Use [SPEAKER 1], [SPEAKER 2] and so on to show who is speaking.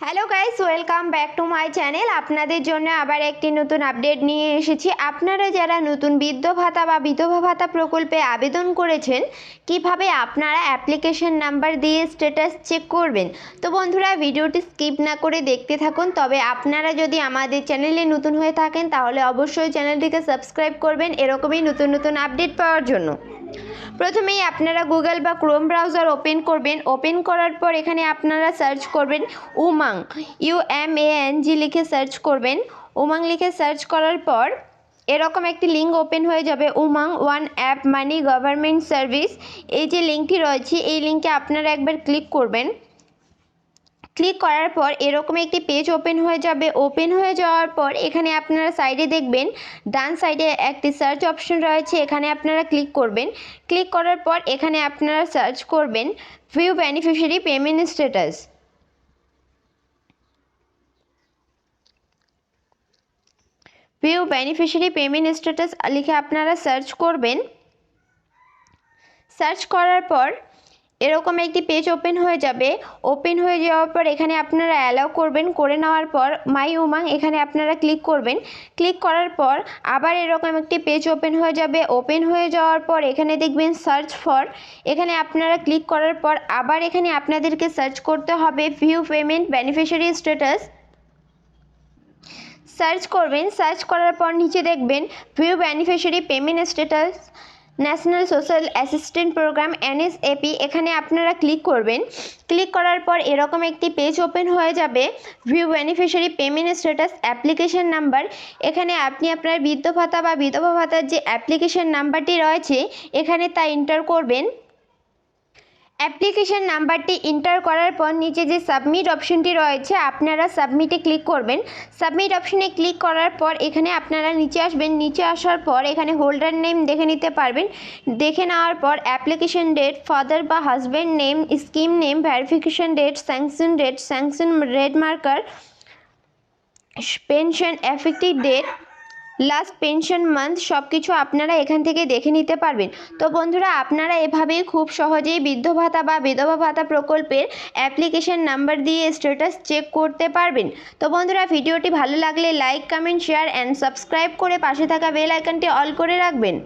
[SPEAKER 1] Hello guys welcome back to my channel আপনাদের জন্য আবার একটি নতুন আপডেট নিয়ে এসেছি। আপনারা যারা নতুন বৃদ্ধ ভাতা বা বিধবা ভাতা প্রকল্পে আবেদন করেছেন, কীভাবে আপনারা অ্যাপ্লিকেশন নাম্বার দিয়ে স্ট্যাটাস চেক করবেন? তো বন্ধুরা, ভিডিওটি স্কিপ না করে দেখতে থাকুন। তবে আপনারা যদি আমাদের চ্যানেলে নতুন হয়ে থাকেন, তাহলে অবশ্যই চ্যানেলটিকে সাবস্ক্রাইব করবেন। এরকমই নতুন নতুন আপডেট পাওয়ার জন্য। প্রথমেই আপনারা গুগল বা ক্রোম ব্রাউজার ওপেন করবেন। ওপেন করার পর এখানে আপনারা সার্চ করবেন Umang, U M A N G লিখে সার্চ করবেন। উমাং লিখে সার্চ করার পর এরকম একটি লিঙ্ক ওপেন হয়ে যাবে, Umang one app many government service. এই যে লিঙ্কটি রয়েছে, এই লিঙ্কে আপনারা একবার ক্লিক করবেন। ক্লিক করার পর এরকম একটি পেজ ওপেন হয়ে যাবে। ওপেন হয়ে যাওয়ার পর এখানে আপনারা সাইডে দেখবেন, ডান সাইডে একটি সার্চ অপশন রয়েছে, এখানে আপনারা ক্লিক করবেন। ক্লিক করার পর এখানে আপনারা সার্চ করবেন view beneficiary payment status view beneficiary payment status লিখে আপনারা সার্চ করবেন। সার্চ করার পর এরকম একটি পেজ ওপেন হয়ে যাবে। ওপেন হয়ে যাওয়ার পর এখানে আপনারা অ্যালাউ করবেন। করে নেওয়ার পর মাই উমাং এখানে আপনারা ক্লিক করবেন। ক্লিক করার পর আবার এরকম একটি পেজ ওপেন হয়ে যাবে। ওপেন হয়ে যাওয়ার পর এখানে দেখবেন সার্চ ফর এখানে আপনারা ক্লিক করার পর আবার এখানে আপনাদেরকে সার্চ করতে হবে। View payment beneficiary status search করবেন। সার্চ করার পর নিচে দেখবেন view beneficiary payment status national social assistant programme NSAP, এখানে আপনারা ক্লিক করবেন। ক্লিক করার পর এরকম একটি পেজ ওপেন হয়ে যাবে view beneficiary payment status application number এখানে আপনি আপনার বৃদ্ধ ভাতা বা বিধবা ভাতার যে অ্যাপ্লিকেশন নাম্বারটি রয়েছে, এখানে তা এন্টার করবেন। অ্যাপ্লিকেশন নাম্বারটি এন্টার করার পর নিচে যে সাবমিট অপশনটি রয়েছে, আপনারা সাবমিটে ক্লিক করবেন। সাবমিট অপশনে ক্লিক করার পর এখানে আপনারা নিচে আসবেন। নিচে আসার পর এখানে হোল্ডার নেম দেখে নিতে পারবেন। দেখে নেওয়ার পর অ্যাপ্লিকেশন ডেট, ফাদার বা husband name, scheme name verification date, sanction date, sanction red marker, pension, effective date last pension month সব কিছু আপনারা এখান থেকে দেখে নিতে পারবেন। তো বন্ধুরা, আপনারা এভাবেই খুব সহজেই বৃদ্ধ ভাতা বা বিধবা ভাতা প্রকল্পের অ্যাপ্লিকেশন নাম্বার দিয়ে স্ট্যাটাস চেক করতে পারবেন। তো বন্ধুরা, ভিডিওটি ভালো লাগলে like comment share and subscribe করে পাশে থাকা বেল আইকনটি অল করে রাখবেন।